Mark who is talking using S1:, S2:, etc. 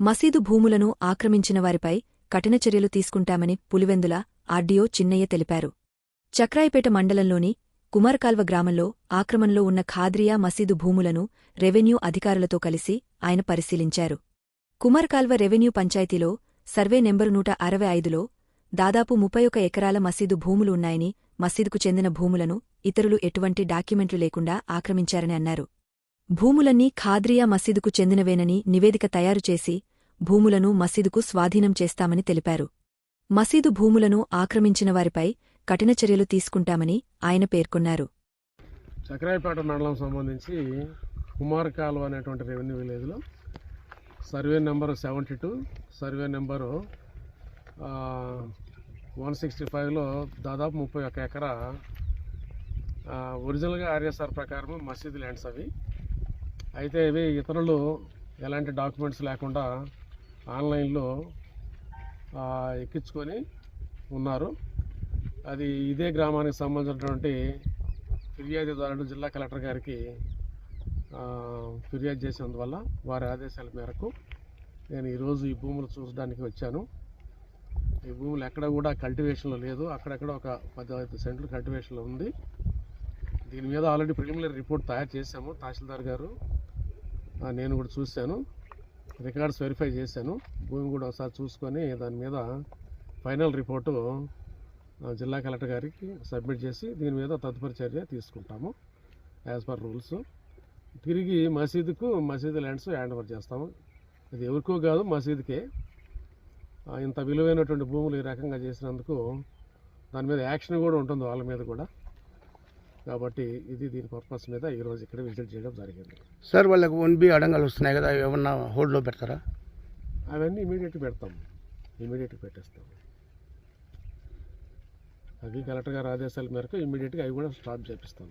S1: మసీదు భూములను ఆక్రమించిన వారిపై కఠిన చర్యలు తీసుకుంటామని పులివెందుల ఆర్డీఓ చిన్నయ్య తెలిపారు. చక్రాయిపేట మండలంలోని కుమార్కాల్వ గ్రామంలో ఆక్రమణలో ఉన్న ఖాద్రియా మసీదు భూములను రెవెన్యూ అధికారులతో కలిసి ఆయన పరిశీలించారు. కుమార్కాల్వ రెవెన్యూ పంచాయతీలో సర్వే నెంబరు నూట అరవై ఐదులో దాదాపు ముప్పై ఒక ఎకరాల మసీదు భూములు ఉన్నాయని మసీదుకు చెందిన భూములను ఇతరులు ఎటువంటి డాక్యుమెంట్లు లేకుండా ఆక్రమించారని అన్నారు. భూములన్నీ ఖాద్రియా మసీదుకు చెందినవేనని నివేదిక తయారుచేసి భూములను మసీదుకు స్వాధీనం చేస్తామని తెలిపారు. మసీదు భూములను ఆక్రమించిన వారిపై కఠిన చర్యలు తీసుకుంటామని ఆయన పేర్కొన్నారు.
S2: చక్రాయపేట మండలం సంబంధించి కుమార్ కాలువ అనేటువంటి రెవెన్యూ విలేజ్లో survey number seventy two survey number one sixty ఫైవ్లో దాదాపు ముప్పై ఒక ఎకరా ఒరిజినల్గా ఆర్ఎస్ఆర్ ప్రకారం మసీదు ల్యాండ్స్ అవి. అయితే ఇవి ఇతరులు ఎలాంటి డాక్యుమెంట్స్ లేకుండా ఆన్లైన్లో ఎక్కించుకొని ఉన్నారు. అది ఇదే గ్రామానికి సంబంధించినటువంటి ఫిర్యాదుదారుడు జిల్లా కలెక్టర్ గారికి ఫిర్యాదు చేసినందువల్ల వారి ఆదేశాల మేరకు నేను ఈరోజు ఈ భూములు చూసడానికి వచ్చాను. ఈ భూములు ఎక్కడ కూడా కల్టివేషన్లో లేదు. అక్కడక్కడ ఒక పదహైదు సెంట్లు కల్టివేషన్లో ఉంది. దీని మీద ఆల్రెడీ ప్రిలిమినరీ రిపోర్ట్ తయారు చేశాము. తహసీల్దార్ గారు నేను కూడా చూశాను. రికార్డ్స్ వెరిఫై చేశాను. భూమి కూడా ఒకసారి చూసుకొని దాని మీద ఫైనల్ రిపోర్టు జిల్లా కలెక్టర్ గారికి సబ్మిట్ చేసి దీని మీద తదుపరి చర్య తీసుకుంటాము యాజ్ పర్ రూల్స్ తిరిగి మసీదుకు మసీదు ల్యాండ్స్ హ్యాండ్ ఓవర్ చేస్తాము. అది ఎవరికో కాదు మసీదుకే. ఇంత విలువైనటువంటి భూములు ఈ రకంగా చేసినందుకు దాని మీద యాక్షన్ కూడా ఉంటుంది వాళ్ళ మీద కూడా. కాబట్టి ఇది దీని పర్పస్ మీద ఈరోజు ఇక్కడ విజిట్ చేయడం జరిగింది.
S3: సార్ వాళ్ళకి వన్ బి అడంగాలు వస్తున్నాయి కదా ఏమన్నా హోల్డ్లో పెడతారా?
S2: అవన్నీ ఇమీడియట్గా పెడతాం. ఇమీడియట్గా పెట్టేస్తాం. అవి కలెక్టర్ గారి ఆదేశాల మేరకు ఇమీడియట్గా అవి కూడా స్టాప్ చేపిస్తాం.